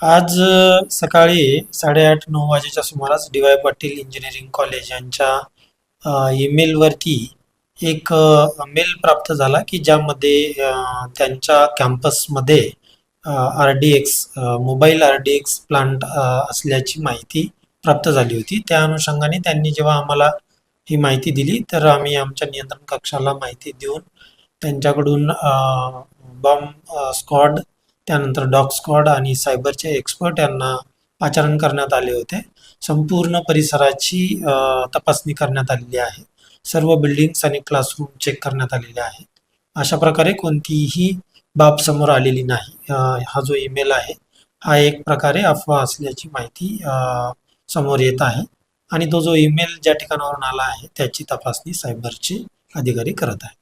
आज सकाळी साडेआठ नऊ वाजेच्या सुमारास D Y Patil engineering college यांच्या ईमेलवरती एक मेल प्राप्त झाला की ज्यामध्ये त्यांच्या कॅम्पसमध्ये R D X mobile R D X plant असल्याची माहिती प्राप्त झाली होती. त्या अनुषंगाने त्यांनी जेव्हा आम्हाला ही माहिती दिली तर आम्ही आमच्या नियंत्रण कक्षाला माहिती देऊन त्यांच्याकडून बॉम्ब स्क्वॉड त्यानंतर डॉग स्क्वॉड आणि सायबरचे एक्सपर्ट यांना पाचारण करण्यात आले होते. संपूर्ण परिसराची तपासणी करण्यात आलेली आहे. सर्व बिल्डिंग्स आणि क्लासरूम चेक करण्यात आलेले आहे अशा प्रकारे कोणतीही बाब समोर आलेली नाही. हा जो ईमेल आहे हा एक प्रकारे अफवा असल्याची माहिती समोर येत आहे. आणि तो जो ईमेल ज्या ठिकाणावरून आला आहे त्याची तपासणी सायबरचे अधिकारी करत आहे